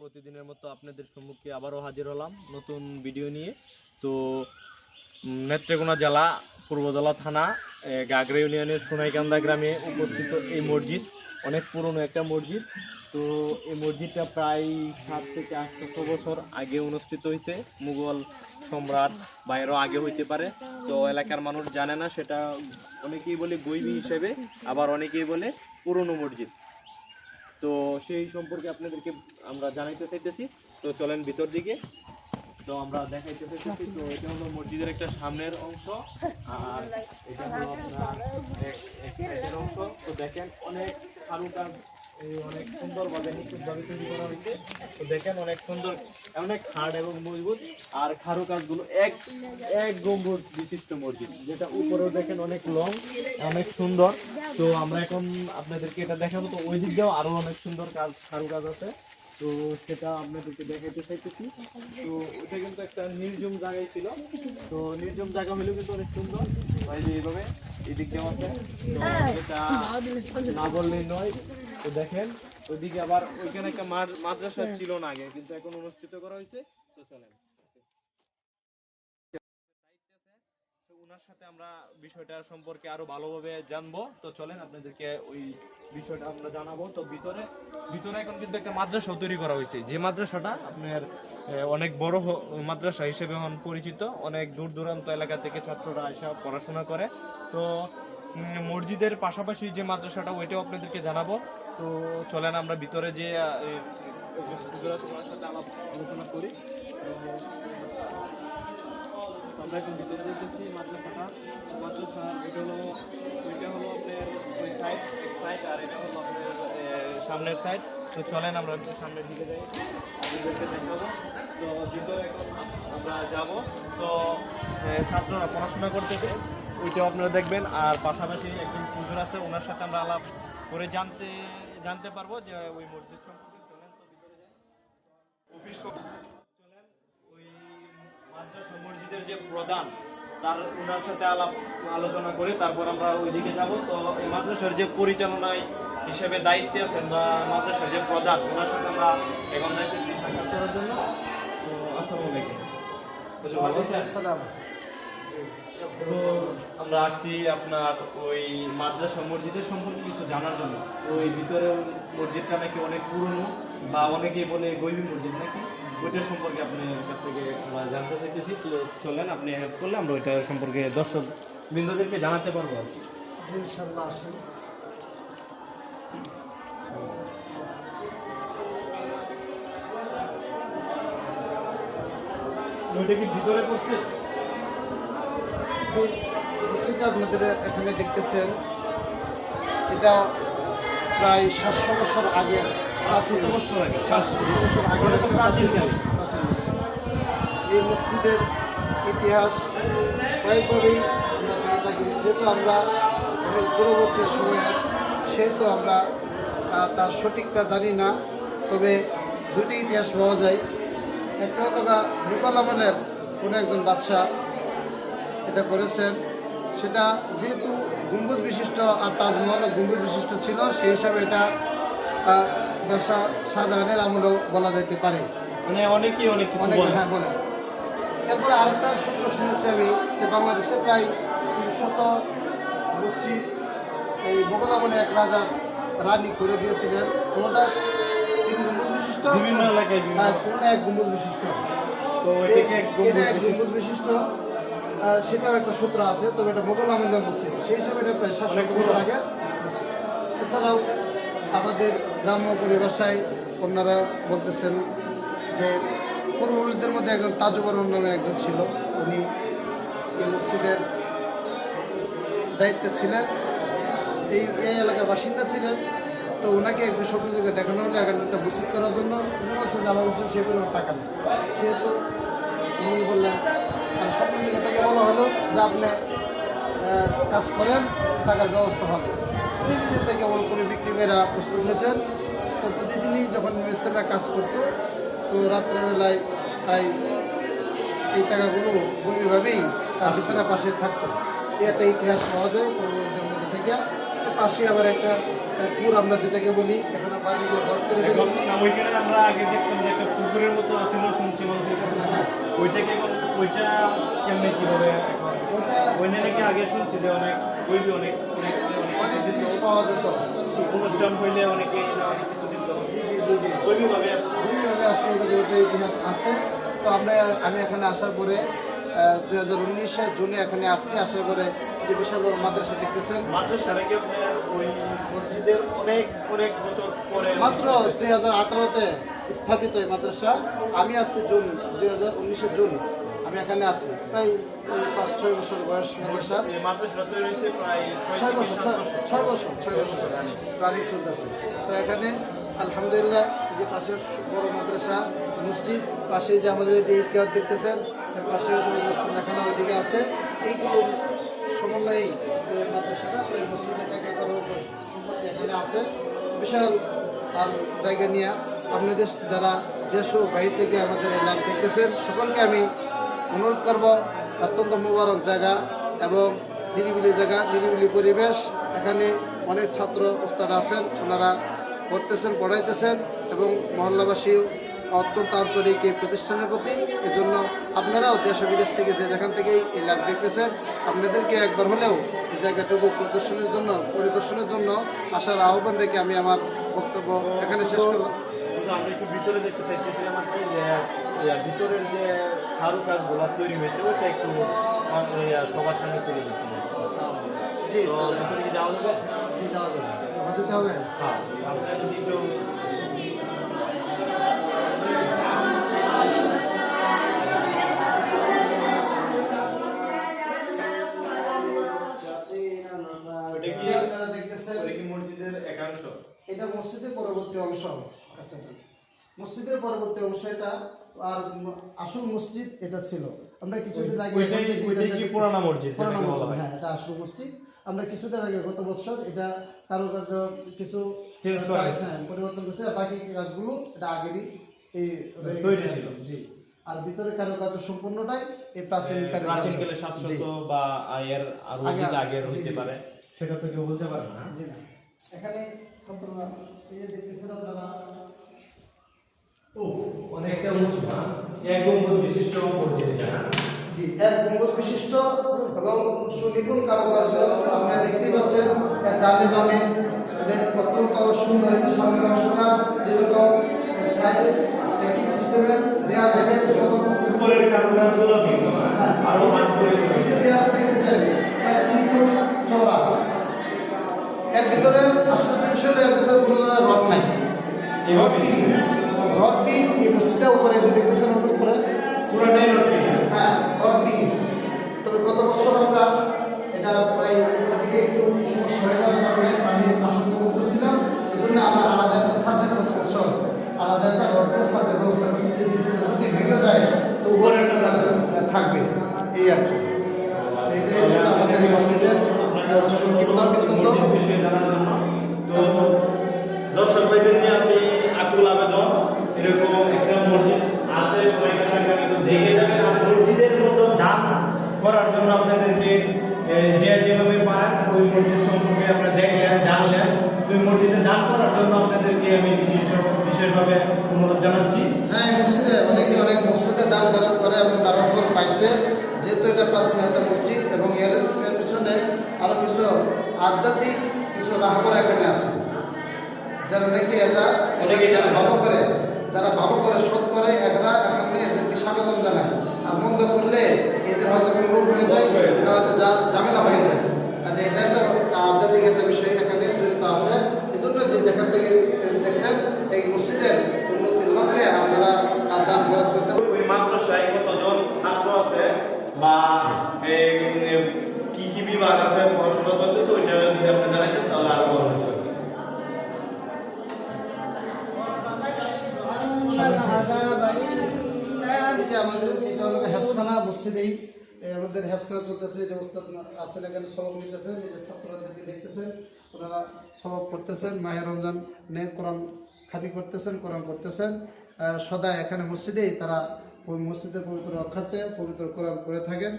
প্রতিদিনের মতো আপনাদের সম্মুখে আবারও হাজির হলাম নতুন ভিডিও নিয়ে। তো উম, জেলা পূর্বদলা থানা গাগরা ইউনিয়নের সোনাইকান্দা গ্রামে উপস্থিত এই মসজিদ অনেক পুরনো একটা মসজিদ। তো এই মসজিদটা প্রায় সাত থেকে আটশো বছর আগে অনুষ্ঠিত হয়েছে। মুঘল সম্রাট বাইরেও আগে হইতে পারে। তো এলাকার মানুষ জানে না সেটা অনেকেই বলে গৈবী হিসেবে আবার অনেকেই বলে পুরনো মসজিদ। তো সেই সম্পর্কে আপনাদেরকে আমরা জানাইতে চাইতেছি। তো চলেন ভিতর দিকে। তো আমরা দেখাইতে চাইতেছি, তো এটা হলো মসজিদের একটা সামনের অংশ, আর এটা হলো আপনার অংশ। তো দেখেন, অনেক কারুকাজ অনেক সুন্দরভাবে নিখুঁতভাবে তৈরি করা হয়েছে। তো দেখেন অনেক সুন্দর, অনেক হার্ড এবং মজবুত আর কারুকাজগুলো এক এক গম্বুজ বিশিষ্ট মসজিদ, যেটা উপরেও দেখেন অনেক লং, অনেক সুন্দর। তো আমরা এখন আপনাদেরকে এটা দেখাবো। তো ওই দিক দিয়েও আরও অনেক সুন্দর কাজ কারুকাজ আছে। তো সেটা আপনাদেরকে দেখাইতে চাইতেছি। তো ওটা কিন্তু একটা নির্জম জায়গায় ছিল। তো নির্জম জায়গা হলেও কিন্তু অনেক সুন্দর। যে এইভাবে এদিক দিয়ে আছে। না বললেই নয় তো দেখেন ওইদিকে আবার ওইখানে একটা মাদ- মাদ্রাসা ছিল না আগে কিন্তু এখন অনুষ্ঠিত করা হয়েছে তো চলেন। তো ওনার সাথে আমরা বিষয়টা সম্পর্কে আরও ভালোভাবে জানব। তো চলেন আপনাদেরকে ওই বিষয়টা আমরা জানাব। তো ভিতরে ভিতরে এখন কিন্তু একটা মাদ্রাসা তৈরি করা হয়েছে। যে মাদ্রাসাটা আপনার অনেক বড় মাদ্রাসা হিসেবে এখন পরিচিত। অনেক দূর দূরান্ত এলাকা থেকে ছাত্ররা এসে পড়াশোনা করে। তো মসজিদের পাশাপাশি যে মাদ্রাসাটা, ওইটাও আপনাদেরকে জানাব। তো চলেন আমরা ভিতরে যে আলোচনা করি। আমরা এখন ভিতরে দেখতেছি মাদ্রাসাটা। মাদ্রাসা, এটা হলো ওইটা হলো আপনার ওই সাইড এক সাইড আর এটা হলো আপনার সামনের সাইড তো চলেন আমরা সামনের দিকে যাই, আপনাদেরকে দেখাবো। তো ভিতরে এখন আমরা যাব। তো ছাত্ররা পড়াশোনা করতেছে। ওইটাও আপনারা দেখবেন। আর পাশাপাশি একজন পুজোর আছে, ওনার সাথে আমরা আলাপ করে জানতে জানতে পারব যে ওই মসজিদ সম্পর্কে ওই মসজিদের যে প্রধান, তার ওনার সাথে আলাপ, আলোচনা করে তারপর আমরা ওইদিকে যাব। তো যে পরিচালনায় হিসেবে দায়িত্বে বা যে প্রধান, ওনার সাথে আমরা সাক্ষাৎ করার জন্য? তো আমরা আসছি আপনার ওই মাদ্রাসা মসজিদের সম্পর্কে কিছু জানার জন্য। ওই ভিতরে মসজিদটা নাকি অনেক পুরনো বা অনেকেই বলে গৈবী মসজিদ নাকি? ওইটা সম্পর্কে আপনার কাছ থেকে আমরা জানতে চাইতেছি। তো চলেন আপনি হেল্প করলে আমরা ওইটা সম্পর্কে দর্শক বৃন্দদেরকে জানাতে পারব আর কি। ইনশাল্লাহ আসেন ওইটা কি ভিতরে পড়ছে? মসজিদটা আপনাদের এখানে দেখতেছেন। এটা প্রায় সাতশো বছর আগে প্রাচীন কত বছর আগে? সাতশো বছর প্রাচীন প্রাচীন মসজিদ। এই মসজিদের ইতিহাস কয়েকভাবেই আমরা পেয়ে থাকি। যেহেতু আমরা অনেক দূরবর্তী সময়ের সেহেতু আমরা তার সঠিকটা জানি না। তবে দুটি ইতিহাস পাওয়া যায়। একটা হলো গা মুঘল আমলের কোনো একজন বাদশাহ। এটা করেছেন সেটা যেহেতু গম্বুজ বিশিষ্ট আর তাজমহল গম্বুজ বিশিষ্ট ছিল সেই হিসাবে এটা বাদশাহ শাহজাহানের আমলেও বলা যেতে পারে। মানে অনেকেই অনেক অনেক বলে। হ্যাঁ বলে। এরপরে আরেকটা সূত্র শুনেছি আমি যে বাংলাদেশে প্রায় তিনশত মসজিদ এই আমলে এক রাজা রানী করে দিয়েছিলেন। কোনোটা? তিন গম্বুজ বিশিষ্ট? বিভিন্ন এলাকায় হ্যাঁ, কোনোটা এক গম্বুজ বিশিষ্ট? তো এটা এক গম্বুজ বিশিষ্ট। সেটাও একটা সূত্র আছে তবে এটা মোগল আমলের মসজিদ। সেই হিসাবে এটা প্রায় সাতশো বছর মসজিদ। এছাড়াও আমাদের গ্রাম্য পরিভাষায় অন্যরা বলতেছেন যে পূর্বপুরুষদের মধ্যে একজন তাজুবর নামে একজন ছিল। উনি এই মসজিদের দায়িত্বে ছিলেন। এই এই এলাকার বাসিন্দা ছিলেন। তো ওনাকে একটু স্বপ্ন যুগে দেখানো হলে এখানে একটা মসজিদ করার জন্য। উনি বলছেন যে আমার কাছে সে পরিমাণ টাকা নেই। সেহেতু যে আপনি কাজ করেন টাকার ব্যবস্থা হবে। উনি নিজে থেকে অল্প করে বিক্রি করে প্রস্তুত হয়েছেন। তো প্রতিদিনই যখন মিস্ত্রিরা কাজ করতো তো রাত্রেবেলায় তাই এই টাকাগুলো গভীরভাবেই তার বিছানার পাশে থাকতো। একটা ইতিহাস পাওয়া যায় মধ্যে থেকে। তো পাশে আবার একটা পুর আমরা যেটাকে বলি এখানে বাড়ি ঘর আমরা আগে দেখতাম যে একটা পুকুরের মতো আছিল শুনছি মানুষের কাছে ওইটাকে ওইটা কেমনে কীভাবে এখন? ওটা ওইখানে নাকি আগে শুনছি যে অনেক ওইবি অনেক অনেক জিনিস পাওয়া যেত। অনুষ্ঠান হইলে অনেকে অনেক কিছু দিত। জি জি জি জি। ওইবি ভাবে আসতো বিভিন্নভাবে আসলে ওটা ইতিহাস আছে। তো আমরা আমি এখানে আসার পরে দুই হাজার উনিশের জুনে এখানে আসছি। আসার পরে যে বিশাল মাদ্রাসা দেখতেছেন মাদ্রাসাটা কি ওই মসজিদের অনেক অনেক বছর পরে মাত্র দুই হাজার আঠারোতে স্থাপিত এই মাদ্রাসা। আমি আসছি জুন দুই হাজার উনিশের জুন। এখানে আসছি প্রায় ওই পাঁচ ছয় বছর বয়স মাদ্রাসা মাদ্রাসাটা তৈরি হয়েছে প্রায় ছয় বছর ছয়- বছর। ছয় বছর। রানিং চলতেছে। তো এখানে আলহামদুলিল্লাহ যে পাশে বড় মাদ্রাসা মসজিদ পাশে যে আমাদের যে ইতিহাস দেখতেছেন এর পাশে যে মসজিদখানা ওইদিকে আছে। এইগুলো সমন্বয়েই যে মাদ্রাসাটা প্রায় মসজিদের এক একর সম্পত্তি এখানে আছে। বিশাল আর জায়গা নিয়ে। আপনাদের যারা দেশ ও বাইরে থেকে আমাদের এই লাভ দেখতেছেন সকলকে আমি অনুরোধ করব অত্যন্ত মোবারক জায়গা এবং নিরিবিলি জায়গা নিরিবিলি পরিবেশ। এখানে অনেক ছাত্র ওস্তাদ আছেন ওনারা পড়তেছেন পড়াইতেছেন এবং মহল্লাবাসী অত্যন্ত আন্তরিক এই প্রতিষ্ঠানের প্রতি। এজন্য আপনারাও দেশ বিদেশ থেকে যে যেখান থেকেই এই লাভ দেখতেছেন আপনাদেরকে একবার হলেও এই জায়গাটুকু প্রদর্শনের জন্য পরিদর্শনের জন্য আসার আহ্বান রেখে আমি আমার বক্তব্য এখানে শেষ করলাম। একটু ভিতরে ইয়া, ভিতরের যে খারু কাজগুলো তৈরি হয়েছে ওইটা একটু সবার সামনে তুলে দিতে হবে। জি ভিতরে কি যাওয়া যাবে? জি যাওয়া যাবে। যেতে হবে? হ্যাঁ আপনারা যদি এটা মসজিদের পরবর্তী অংশ। আচ্ছা মসজিদের পরবর্তী অংশ এটা আর আসল মসজিদ এটা ছিল। আমরা কিছুদিন আগে পুরানা মসজিদ, হয়। এটা আসল মসজিদ। আমরা কিছুদিন আগে গত বছর এটা কারুকার্য কিছু করা। হ্যাঁ, পরিবর্তন করেছে। বাকি কাজগুলো এটা আগেরই এই তৈরি ছিল। জি। আর ভিতরে কারুকার্য সম্পূর্ণটাই এই প্রাচীন জি, সাতশত বা আয়ের আরও আগে- অধিক আগের জি, পারে। সেটা তো কেউ বলতে পারে না। জি না এখানে ছাত্ররা এই যে দেখতেছেন আপনারা অনেকটা উঁচু না এক গম্বুজ বিশিষ্ট এটা না? জি এক গম্বুজ বিশিষ্ট এবং সুনিপুণ কারুকার্য আপনারা দেখতে পাচ্ছেন এর ডানে বামে এটা অত্যন্ত সুন্দর সামনের অংশটা যেরকম সাইডে একই সিস্টেমের দেয়া দেখেন উপরের কারুকাজগুলো ভিন্ন? হ্যাঁ, আরও মান দেখতেছেন চওড়া। এর ভিতরে আশ্চর্য বিষয় এর ভিতরে কোনো ধরনের রড নাই। এভাবে রডটি এই উপরে যে দেখতেছেন ওটার উপরে পুরোটাই রটে হ্যাঁ রডটি তবে গত বছর আমরা এটা প্রায় ওদিকে একটু সমস্যা হয়ে যাওয়ার কারণে পানির করতেছিলাম এই জন্য আমরা আলাদা একটা সাথে গত বছর আলাদা একটা রডের সাথে ব্যবস্থা করছি যে যদি ভেঙে যায় তো উপরেটা থাকবে- থাকবে। এই আর কি। আমি বিশিষ্ট বিশেষভাবে অনুরোধ জানাচ্ছি। হ্যাঁ মসজিদে অনেকে অনেক মসজিদে দান খরচ করে এবং তার পাইছে। যেহেতু এটা প্রাচীন একটা মসজিদ এবং এর পিছনে আরও কিছু আধ্যাত্মিক কিছু রাহবর এখানে আছে। যারা নাকি এটা অনেকে যারা ভালো করে যারা ভালো করে শোধ করে এরা এখানে এদেরকে স্বাগতম জানায়। আর মন্দ করলে এদের হয়তো কোনো রোগ হয়ে যায়। না হয়তো যা- ঝামেলা হয়ে যায় আচ্ছা এটা একটা আধ্যাত্মিক একটা বিষয় এখানে জড়িত আছে এই জন্য যে যেখান থেকে দেখছেন এই মসজিদের উন্নতির লক্ষ্যে আপনারা আহ, দান খরচ করতে পারেন। ওই মাদ্রাসায় কতজন ছাত্র আছে বা এই, উম, কি কি বিভাগ আছে পড়াশোনা চলতেছে ওইটা যদি আপনি জানাতেন তাহলে আরও ভালো হতো আর কি। এই যে আমাদের এটা হলো হেফসখানা মসজিদেই এই আমাদের হেফসখানা চলতেছে যে ওস্তাদ আছেন এখানে সবক নিতেছেন যে ছাত্রদেরকে দেখতেছেন ওনারা সবক করতেছেন মাহে রমজান নে কোরআন খাটি করতেছেন কোরআন করতেছেন সদা এখানে মসজিদেই তারা মসজিদের পবিত্র রক্ষার্থে পবিত্র কোরআন করে থাকেন।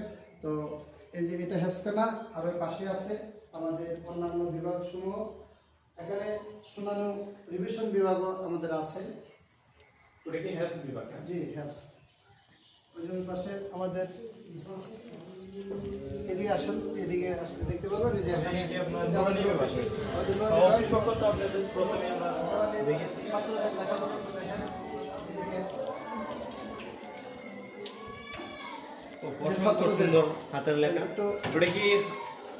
তো এই যে এটা হেফসখানা আর ওই পাশে আছে আমাদের অন্যান্য বিভাগ সমূহ এখানে শুনানো রিভিশন বিভাগও আমাদের আছে? জি হ্যাপস ওই যে ওই পাশে আমাদের এদিকে আসুন এদিকে আসলে দেখতে পারবেন যে এখানে ছাত্রদের লেখাপড়া হাতের লেখা। ওটা কি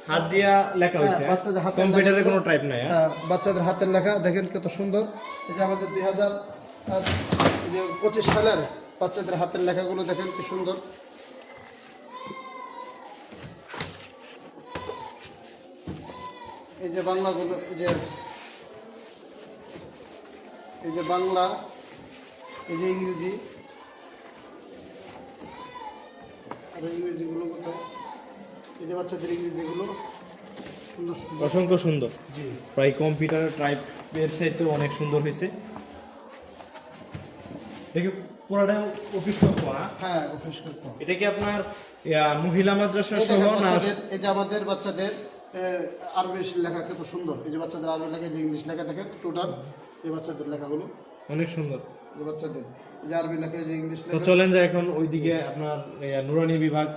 হাত দিয়া লেখা হ্যাঁ, হয়েছে বাচ্চাদের হাতের কম্পিউটারে কোনো টাইপ নাই হ্যাঁ? হ্যাঁ, বাচ্চাদের হাতের লেখা দেখেন কত সুন্দর। এই যে আমাদের দুই হাজার পঁচিশ সালের বাচ্চাদের হাতের লেখাগুলো দেখেন কি সুন্দর। এই যে বাংলাগুলো যে এই যে বাংলা এই যে ইংরেজি আর ইংরেজিগুলো কত এই যে বাচ্চাদের ইংরেজিগুলো অসংখ্য সুন্দর। জি। প্রায় কম্পিউটারের টাইপের চাইতে অনেক সুন্দর হয়েছে। দেখি পুরোটা অফিস করা। হ্যাঁ অফিস করতে এটা কি আপনার মহিলা মাদ্রাসা সহ না বাচ্চাদের আমাদের বাচ্চাদের আরবি লেখা কত সুন্দর। এই যে বাচ্চাদের আরবি লেখা যে ইংলিশ লেখা দেখেন টোটাল এই বাচ্চাদের লেখাগুলো। অনেক সুন্দর। এই বাচ্চাদের এই যে আরবি লেখা যে ইংলিশ তো চলেন যে এখন ওইদিকে আপনার নুরানি বিভাগ।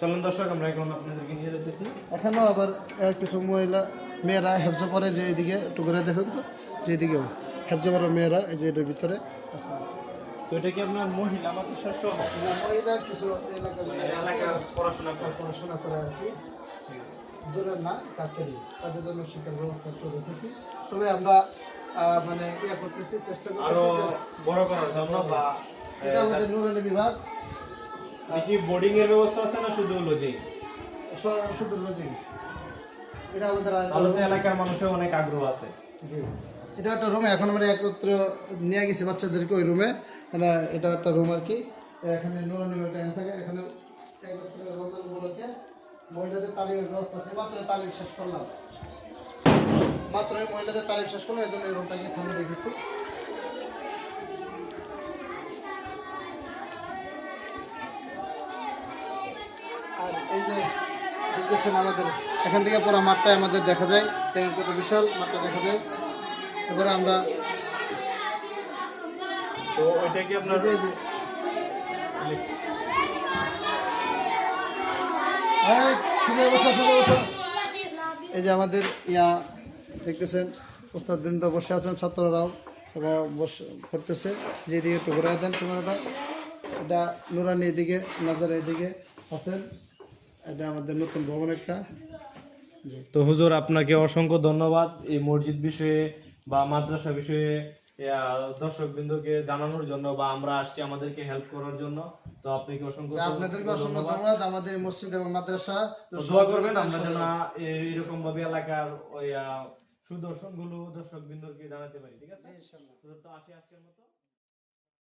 চলেন দর্শক আমরা এখন আপনাদেরকে নিয়ে যেতেছি এখানেও আবার কিছু মহিলা মেয়েরা হেফজা পরে যে এইদিকে একটু করে দেখুন তো যে এদিকেও। হেফজা পরে মেয়েরা এই যে এটার ভিতরে আছে। তো এটা কি আপনার মহিলা মাদ্রাসা সহ মহিলা কিছু এলাকার এলাকার পড়াশোনা করে। পড়াশোনা করে আর কি। দূরের না কাছেরই। তাদের জন্য শিক্ষার ব্যবস্থা করে রেখেছি তবে আমরা মানে ইয়ে করতেছি চেষ্টা করতেছি বড় করার জন্য বা এটা আমাদের নুরানি বিভাগ। কি বোর্ডিং এর ব্যবস্থা আছে না শুধু লজিং স- শুধু লজিং এটা আমাদের এলাকার মানুষের অনেক আগ্রহ আছে। জি। এটা একটা রুমে এখন আমরা একত্র নিয়ে গেছি বাচ্চাদেরকে ওই রুমে এটা একটা রুম আর কি। এখানে নুরানি বিভাগ থাকে, এখানে একত্র রমজান উপলক্ষে মহিলাদের তালিমের ব্যবস্থা আছে। মাত্র তালিম শেষ করলাম। মাত্র মহিলাদের তালিম শেষ করলাম, এই জন্য এই রুমটাকে এখানে রেখেছি। আর এই যে দেখতেছেন আমাদের, এখান থেকে পুরো মাঠটাই আমাদের দেখা যায়। কত বিশাল, মাঠটা দেখা যায়। এবারে আমরা তো ওইটা কি আপনার? এই যে- এই যে। এই, শুনে বসো, শুনে বসো। এই যে আমাদের ইয়া দেখতেছেন ওস্তাদ বৃন্দ বসে আছেন ছাত্ররাও তারা বসে করতেছে। যেদিকে একটু ঘুরাই দেন ক্যামেরাটা। এটা নুরানি এদিকে নাজার এদিকে আছেন। এটা আমাদের নতুন ভবন একটা। তো হুজুর আপনাকে অসংখ্য ধন্যবাদ। এই মসজিদ বিষয়ে বা মাদ্রাসা বিষয়ে দর্শক বিন্দুকে জানানোর জন্য বা আমরা আসছি আমাদেরকে হেল্প করার জন্য। তো আপনাকে অসংখ্য যে আপনাদেরকে অসংখ্য ধন্যবাদ। আমাদের মসজিদ এবং মাদ্রাসা তো দোয়া করবেন আমরা যেন এইরকম ভাবে এলাকার ওই সুদর্শনগুলো দর্শক বিন্দুকে জানাতে পারি ঠিক আছে? তো আসি আজকের মতো।